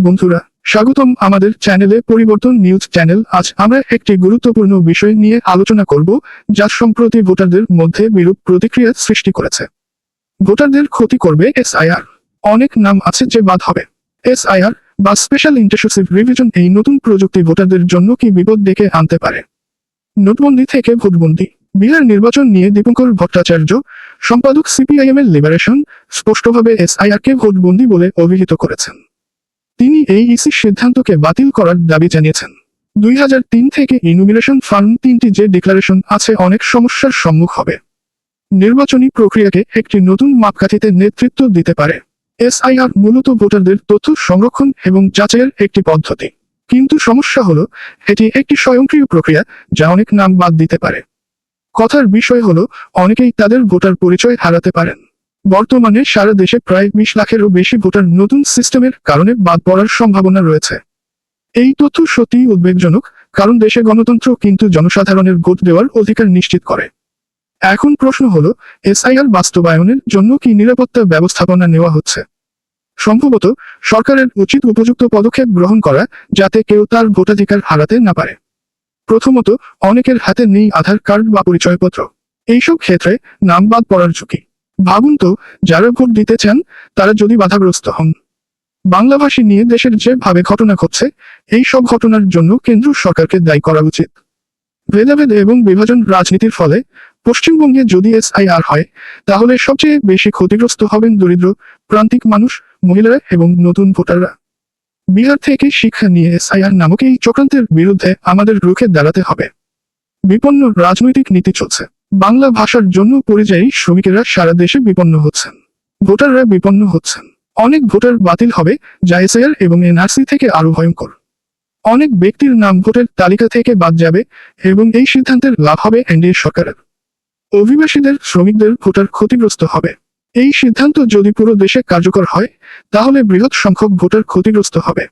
বন্ধুরা, স্বাগতম আমাদের চ্যানেলে পরিবর্তন নিউজ চ্যানেল আজ আমরা একটি গুরুত্বপূর্ণ বিষয় নিয়ে আলোচনা সম্প্রতি ভোটারদের মধ্যে বিরূপ সৃষ্টি করেছে। ভোটারদের ক্ষতি করবে এসআইআর অনেক নাম আছে যে বাদ হবে। এসআইআর বা স্পেশাল ইন্টারসিভ রিভিশন এই নতুন প্রযুক্তি ভোটারদের জন্য কি বিপদ ডেকে আনতে পারে? নোটবন্দি থেকে ভোটবন্দি। বিহার নির্বাচন নিয়ে দীপঙ্কর ভট্টাচার্য। সম্পাদক সিপিআইএম এর লিবারেশন স্পষ্টভাবে এসআইআর কে ভোটবন্দি বলে অভিহিত করেছেন। তিনি এই ইসির সিদ্ধান্তকে বাতিল করার দাবি জানিয়েছেন। দুই হাজার তিন থেকে ইনুমিনেশন ফার্ম তিনটি যে ডিক্লারেশন আছে অনেক সমস্যার সম্মুখ হবে। নির্বাচনী প্রক্রিয়াকে একটি নতুন মাপকাঠিতে নেতৃত্ব দিতে পারে। এসআইআর মূলত ভোটারদের তথ্য সংরক্ষণ এবং যাচাইয়ের একটি পদ্ধতি। কিন্তু সমস্যা হলো, এটি একটি স্বয়ংক্রিয় প্রক্রিয়া যা অনেক নাম বাদ দিতে পারে। কথার বিষয় হলো, অনেকেই তাদের ভোটার পরিচয় হারাতে পারেন। বর্তমানে সারা দেশে প্রায় বিশ লাখেরও বেশি ভোটার নতুন সিস্টেমের কারণে বাদ পড়ার সম্ভাবনা রয়েছে। এই তথ্য সত্যিই উদ্বেগজনক, কারণ দেশে গণতন্ত্র কিন্তু জনসাধারণের ভোট দেওয়ার অধিকার নিশ্চিত করে। এখন প্রশ্ন হল, এসআইআর বাস্তবায়নের জন্য কি নিরাপত্তা ব্যবস্থাপনা নেওয়া হচ্ছে? সম্ভবত, সরকারের উচিত উপযুক্ত পদক্ষেপ গ্রহণ করা যাতে কেউ তার ভোটাধিকার হারাতে না পারে। প্রথমত, অনেকের হাতে নেই আধার কার্ড বা পরিচয়পত্র। এইসব ক্ষেত্রে নাম বাদ পড়ার ঝুঁকি। ভাবুন তো, যারা ভোট দিতে চান, তারা যদি বাধাগ্রস্ত হন। বাংলাভাষী নিয়ে দেশের যেভাবে ঘটনা ঘটছে, এই সব ঘটনার জন্য কেন্দ্র সরকারকে দায়ী করা উচিত। ভেদাভেদ এবং বিভাজন রাজনীতির ফলে পশ্চিমবঙ্গে যদি এসআইআর হয়, তাহলে সবচেয়ে বেশি ক্ষতিগ্রস্ত হবেন দরিদ্র, প্রান্তিক মানুষ, মহিলারা এবং নতুন ভোটাররা। বিহার থেকে শিক্ষা নিয়ে এসআইআর নামক এই চক্রান্তের বিরুদ্ধে আমাদের রুখে দাঁড়াতে হবে। বিপন্ন রাজনৈতিক নীতি চলছে। বাংলা ভাষার জন্য পরিযায়ী শ্রমিকেরা সারা দেশে বিপন্ন হচ্ছেন। ভোটাররা বিপন্ন হচ্ছেন। অনেক ভোটার বাতিল হবে, যা এসআইআর এবং এনআরসি থেকে আরও ভয়ঙ্কর। অনেক ব্যক্তির নাম ভোটের তালিকা থেকে বাদ যাবে এবং এই সিদ্ধান্তের লাভ হবে এনডিএ সরকারের। অভিবাসীদের, শ্রমিকদের ভোটার ক্ষতিগ্রস্ত হবে। এই সিদ্ধান্ত যদি পুরো দেশে কার্যকর হয়, তাহলে বৃহৎ সংখ্যক ভোটার ক্ষতিগ্রস্ত হবে।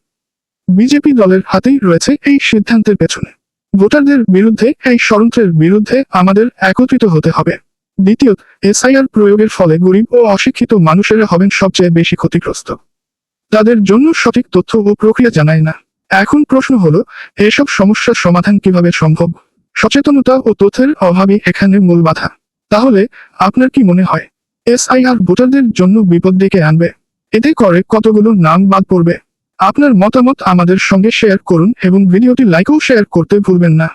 বিজেপি দলের হাতেই রয়েছে এই সিদ্ধান্তের পেছনে। ভোটারদের বিরুদ্ধে, এই ষড়যন্ত্রের বিরুদ্ধে আমাদের একত্রিত হতে হবে। দ্বিতীয়ত, এসআইআর প্রয়োগের ফলে গরিব ও অশিক্ষিত মানুষেরা হবেন সবচেয়ে বেশি ক্ষতিগ্রস্ত। তাদের জন্য সঠিক তথ্য ও প্রক্রিয়া জানায় না। এখন প্রশ্ন হলো, এসব সমস্যার সমাধান কীভাবে সম্ভব? সচেতনতা ও তথ্যের অভাবই এখানে মূল বাধা। তাহলে, আপনার কি মনে হয়? এসআইআর ভোটারদের জন্য বিপদ ডেকে আনবে। এতে করে কতগুলো নাম বাদ পড়বে। আপনার মতামত আমাদের সঙ্গে শেয়ার করুন এবং ভিডিওটি লাইকও শেয়ার করতে ভুলবেন না।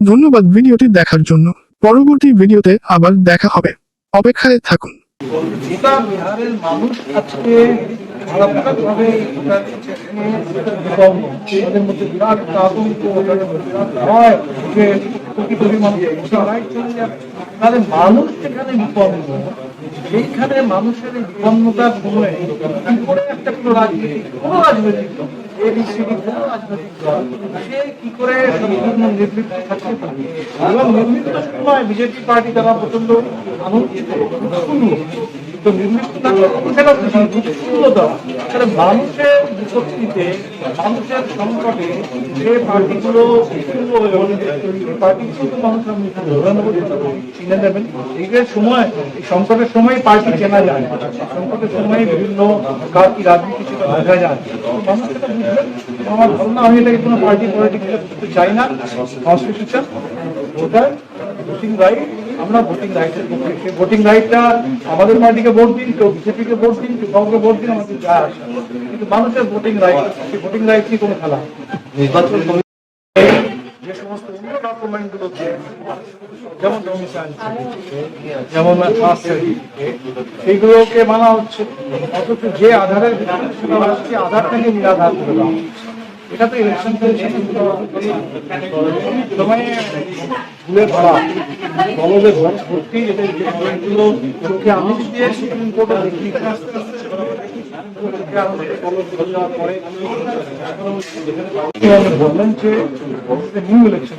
ধন্যবাদ ভিডিওটি দেখার জন্য। পরবর্তী ভিডিওতে আবার দেখা হবে। অপেক্ষায় থাকুন। বিরাট মানুষ তাহলে মানুষ যেখানে বিপন্ন সেইখানে মানুষের এই বিপন্নতার সময়ে কি করে একটা কোনো রাজনীতি কোনো রাজনৈতিক কোনো রাজনৈতিক দল, এবং নির্লিপ্ত সময় বিজেপি পার্টি তারা প্রচণ্ড আনন্দিত। উৎফুল্ল। সংকটের সময় পার্টি চেনা যায়। সংকটের সময় বিভিন্ন কার কি রাজনীতি সেটা বোঝা যায়। মানুষ আমার ধারণা, আমি এটাকে কোনো পার্টি পলিটিক্স করতে চাই না। কনস্টিটিউশন ওটা রাইট আমরা ভোটিং রাইটের পক্ষে সেই ভোটিং রাইটটা আমাদের পার্টিকে ভোট দিন কেউ বিজেপিকে ভোট দিন কেউ কাউকে ভোট দিন আমাদের যায় আসে। কিন্তু মানুষের ভোটিং রাইট সেই ভোটিং রাইট নিয়ে কোনো খেলা নির্বাচন যে সমস্ত অন্য ডকুমেন্ট যেমন ডোমিসাইল যেমন সেইগুলোকে মানা হচ্ছে। অথচ যে আধারের আধারটাকে নিরাধার করে দেওয়া হচ্ছে। এটা তো ইলেকশন সময় ভুলে ধরা কলেজে ঘর ভর্তি এটা আমিষ দিয়ে সুপ্রিম কোর্টে দেখি আস্তে আস্তে বললেন যে নিউ ইলেকশন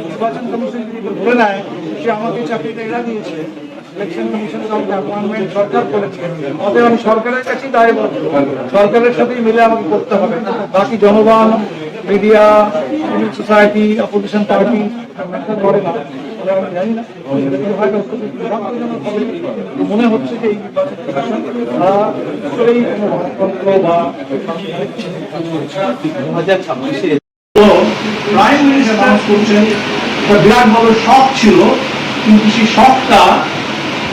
নির্বাচন নেয় সে আমাকে চাকরিটা এরা দিয়েছে অ্যাপয়েন্টমেন্ট সরকার করেছে, অতএব আমি সরকারের কাছেই দায়বদ্ধ। সরকারের সাথেই মিলে আমাকে করতে হবে। বাকি জনগণ media civil society opposition party করে না। মনে হচ্ছে যে এই প্রাইম মিনিস্টার অ্যানাউন্স করছেন বিরাট বড় শখ ছিল কিন্তু সেই শখটা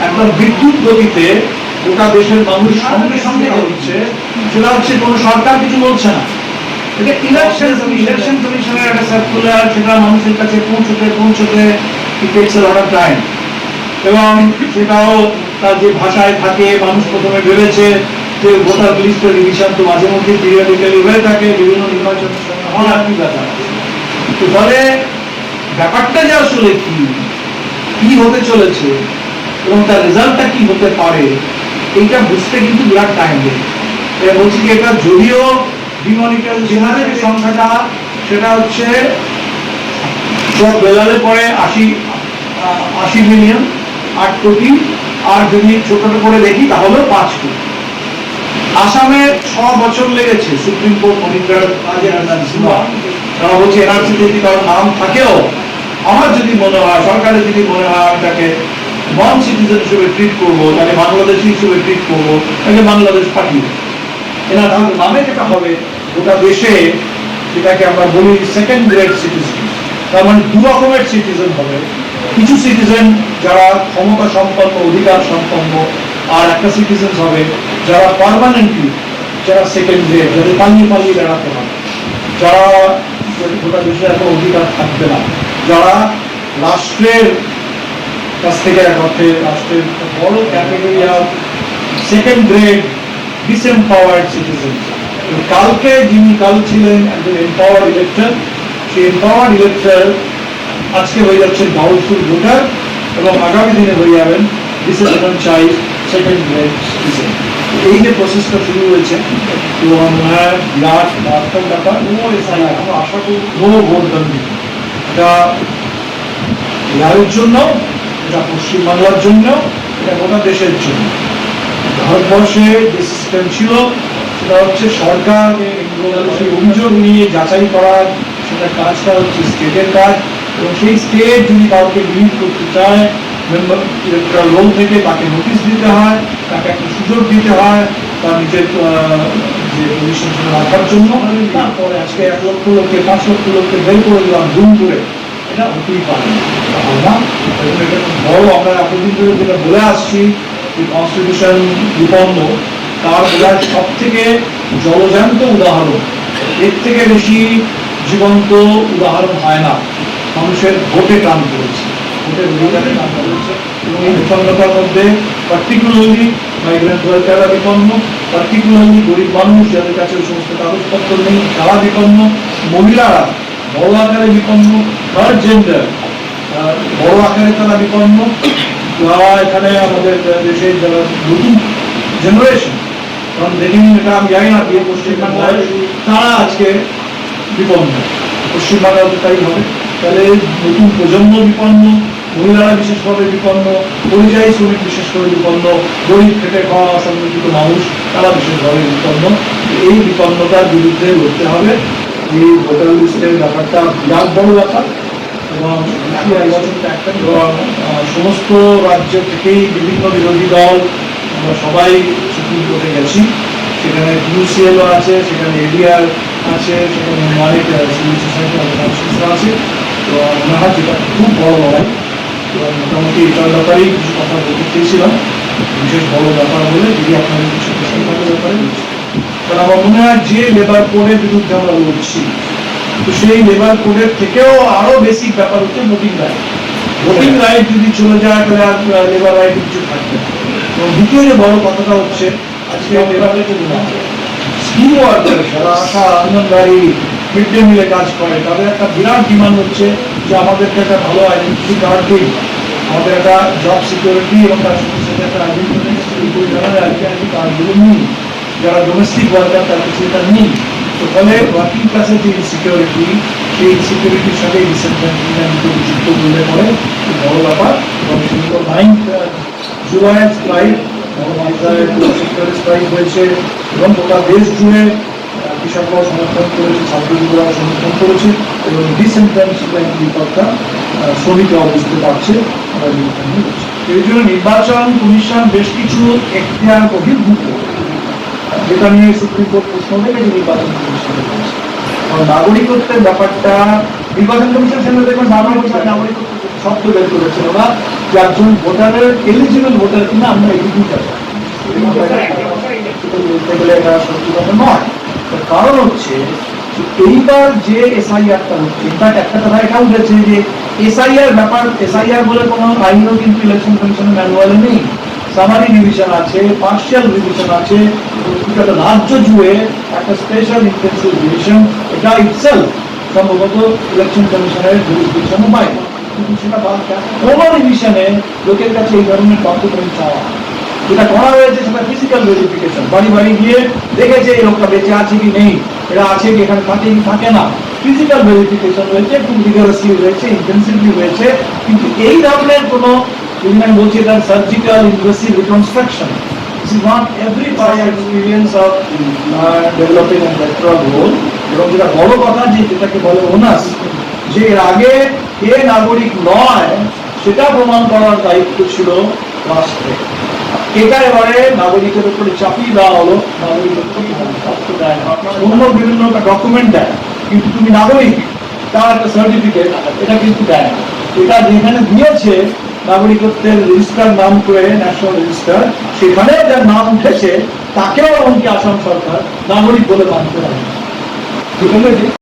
একদম বিদ্যুৎ গতিতে গোটা দেশের মানুষ সঙ্গে সঙ্গে হচ্ছে সেটা হচ্ছে কোনো সরকার কিছু বলছে না। ইলেকশন কমিশনের একটা সার্কুলার সেটা মানুষের কাছে পৌঁছতে পৌঁছতে টাইম এবং সেটাও তার যে ভাষায় থাকে, মানুষ প্রথমে ভেবেছে যে ভোটার রিভিশন তো মাঝে মধ্যে পিরিয়ডিক্যালি হয়ে থাকে, বিভিন্ন ব্যাপার? তো ফলে ব্যাপারটা যে আসলে কি? কি হতে চলেছে? এবং তার রেজাল্টটা কি হতে পারে? এইটা বুঝতে কিন্তু বিরাট টাইম লাগে বলছি যে এটা যদিও ডিমনিটাল জেনারেল যে সংখ্যাটা, সেটা হচ্ছে বেলালে পরে আশি আশি মিলিয়ন, আট কোটি, আর যদি ছোটটা করে দেখি তাহলে পাঁচ কোটি। আসামে ছ বছর লেগেছে সুপ্রিম কোর্ট মনিটর তারা বলছে যদি কারোর নাম থাকেও, আমার যদি মনে হয়, সরকারের যদি মনে হয় তাকে নন সিটিজেন হিসেবে ট্রিট করব, তাকে বাংলাদেশি হিসেবে ট্রিট করব, তাকে বাংলাদেশ পাঠিয়ে তাহলে নামে যেটা হবে, গোটা দেশে যেটাকে আমরা বলি সেকেন্ড গ্রেড সিটিজেন তার মানে দু রকমের সিটিজেন হবে। কিছু সিটিজেন যারা ক্ষমতা সম্পন্ন, অধিকার সম্পন্ন, আর একটা সিটিজেন হবে যারা পার্মানেন্টলি যারা সেকেন্ড গ্রেড যাদের পালিয়ে পালিয়ে বেড়াতে হবে যারা গোটা দেশে এত অধিকার থাকবে না, যারা রাষ্ট্রের কাছ থেকে এক অর্থে, রাষ্ট্রের বড় category second grade disempowered citizen কালকে যিনি কাল ছিলেন একজন এম্পাওয়ার্ড ইলেক্টর সেই এম্পাওয়ার্ড ইলেক্টর আজকে হয়ে যাচ্ছেন ডাউটফুল ভোটার এবং আগামী দিনে হয়ে যাবেন ডিসিশন চাই সেকেন্ড গ্রেড সিটিজেন এই যে প্রসেসটা শুরু হয়েছে তো আমরা বিরাট বাস্তব ব্যাপার। নো এসআই আমরা আশা করি নো ভোট দাবি এটা বিহারের জন্য এটা পশ্চিমবাংলার জন্য এটা গোটা দেশের জন্য। ভারতবর্ষে যে সিস্টেম ছিল, সেটা হচ্ছে সরকার সেই অভিযোগ নিয়ে যাচাই করার, সেটা কাজটা হচ্ছে স্টেটের কাজ। এবং সেই স্টেট যদি কাউকে বিলিভ করতে চায় মেম্বার রোল থেকে তাকে নোটিশ দিতে হয়, তাকে একটা সুযোগ দিতে হয়, তার নিজের যে পজিশন রাখার জন্য। তারপরে আজকে এক লক্ষ লোককে, পাঁচ লক্ষ লোককে বের করে দিলাম দুম করে এটা হতেই পারে। না বড়, আমরা এতদিন ধরে যেটা বলে আসছি কনস্টিটিউশন বিপন্ন, তার বোঝার সব থেকে জলজান্ত উদাহরণ। এর থেকে বেশি জীবন্ত উদাহরণ হয় না। মানুষের ভোটে টান পড়েছে। ভোটের অধিকারে টান পড়েছে। এবং এই বিপন্নতার মধ্যে পার্টিকুলারলি মাইগ্রেন্ট ওয়ার্কাররা বিপন্ন পার্টিকুলারলি গরিব মানুষ, যাদের কাছে ওই সমস্ত কাগজপত্র নেই, তারা বিপন্ন, মহিলারা বড় আকারে বিপন্ন থার্ড জেন্ডার বড় আকারে তারা বিপন্ন যারা এখানে আমাদের দেশের যারা নতুন জেনারেশন কারণ দেখিনি এটা আমি জানি না বিয়ে পশ্চিমবাংলায় তারা আজকে বিপন্ন। পশ্চিমবাংলায় তো তাই হবে। তাহলে নতুন প্রজন্ম বিপন্ন, মহিলারা বিশেষভাবে বিপন্ন, পরিযায়ী শ্রমিক বিশেষ করে বিপন্ন, গরিব খেটে খাওয়া অসংগঠিত মানুষ, তারা বিশেষভাবে বিপন্ন। এই বিপন্নতার বিরুদ্ধে লড়তে হবে। এই ভোটার লিস্টের ব্যাপারটা বিরাট বড় ব্যাপার। এবং এবং, সমস্ত রাজ্য থেকেই বিভিন্ন বিরোধী দল আমরা সবাই সুপ্রিম কোর্টে গেছি। সেখানে ইউসিএলও আছে সেখানে এডিআর আছে সেখানে অনেক সিভিল সোসাইটি আছে। তো মনে যেটা খুব বড় লড়াই এবং মোটামুটি এটার ব্যাপারেই কিছু কথা বলতে চেয়েছিলাম। বিশেষ বড় ব্যাপার বলে যদি আপনাদের কিছু প্রশ্ন থাকে ব্যাপারে কারণ আমার মনে হয় যে লেবার কোডের বিরুদ্ধে আমরা লড়ছি তো সেই লেবার কোডের থেকেও আরও বেসিক ব্যাপার হচ্ছে ভোটিং রাইট ভোটিং রাইট যদি চলে যায়, তাহলে আর লেবার রাইট কিছু থাকবে এবং দ্বিতীয় যে বড় কথাটা হচ্ছে, আজকে লেবার স্কিম ওয়ার্কার যারা আশা আনন্দবাড়ি মিড ডে মিলে কাজ করে, তাদের একটা বিরাট ডিমান্ড হচ্ছে যে আমাদেরকে একটা ভালো আইডেন্টিটি কার্ড দিন আমাদের একটা জব সিকিউরিটি এবং তার সাথে সাথে একটা আইডেন্টিটি কার্ডগুলো নিই যারা ডোমেস্টিক ওয়ার্কার তার কিছু এটা নেই তো ফলে ওয়ার্কিং ক্লাসের যে ইনসিকিউরিটি সেই ইনসিকিউরিটির সাথে ডিসএডভান্টেজকে যুক্ত করলে পরে বড় ব্যাপার। এবং সেগুলো নাইন্থ জুলাই স্ট্রাইক সেক্টরের স্ট্রাইক হয়েছে। এবং গোটা দেশ জুড়ে কৃষকরাও সমর্থন করেছে ছাত্রছাত্রীরাও সমর্থন করেছে। এবং বিপদটা শ্রমিকরাও বুঝতে পারছে এই জন্য নির্বাচন কমিশন বেশ কিছু এখতিয়ার বহির্ভূত যেটা নিয়ে সুপ্রিম কোর্ট প্রশ্ন উঠেছে নির্বাচন কমিশনের কাছে। কারণ নাগরিকত্বের ব্যাপারটা নির্বাচন কমিশন সেখানে দেখবেন নাগরিকত্ব শব্দ বের যে একজন ভোটারের এলিজিবল ভোটার কিনা আমরা এটা কারণ হচ্ছে এইবার যে এসআইআরটা হচ্ছে ইনফ্যাক্ট একটা কথা এটা উঠেছে যে এসআইআর ব্যাপার, এসআইআর বলে কোনো আইনও কিন্তু ইলেকশন কমিশনের ম্যানুয়ালে নেই। সামারি ডিভিশন আছে পার্শিয়াল ডিভিশন আছে প্রত্যেকটা রাজ্য একটা স্পেশাল এটা ইটসেলফ সম্ভবত ইলেকশন কমিশনের কিন্তু সেটা কোনো ডিভিশনে লোকের কাছে এই ধরনের ডকুমেন্ট চাওয়া যেটা করা হয়েছে সেটা ফিজিক্যাল ভেরিফিকেশন বাড়ি বাড়ি গিয়ে দেখেছে এই লোকটা বেঁচে আছে কি নেই, এরা আছে কি এখানে থাকে কি থাকে না। ফিজিক্যাল ভেরিফিকেশন হয়েছে, খুব রিগারাসলি হয়েছে হয়েছে, কিন্তু এই ধরনের কোনো বলছি তার surgical invasive reconstruction this is not every part experience of developing and electoral roll এবং যেটা বড় কথা যে যেটাকে বলে ওনাস, যে এর আগে কে নাগরিক নয়, সেটা প্রমাণ করার দায়িত্ব ছিল রাষ্ট্রের এটা এবারে নাগরিকের উপরে চাপিয়ে দেওয়া হলো নাগরিকত্ব পত্র দেয় না। অন্য বিভিন্ন ডকুমেন্ট দেয়, কিন্তু তুমি নাগরিক, তার একটা সার্টিফিকেট এটা কিন্তু দেয় না। এটা যেখানে দিয়েছে নাগরিকত্বের রেজিস্টার নাম করে ন্যাশনাল রেজিস্টার সেখানে যার নাম উঠেছে, তাকেও এমনকি আসাম সরকার নাগরিক বলে মানতে পারে।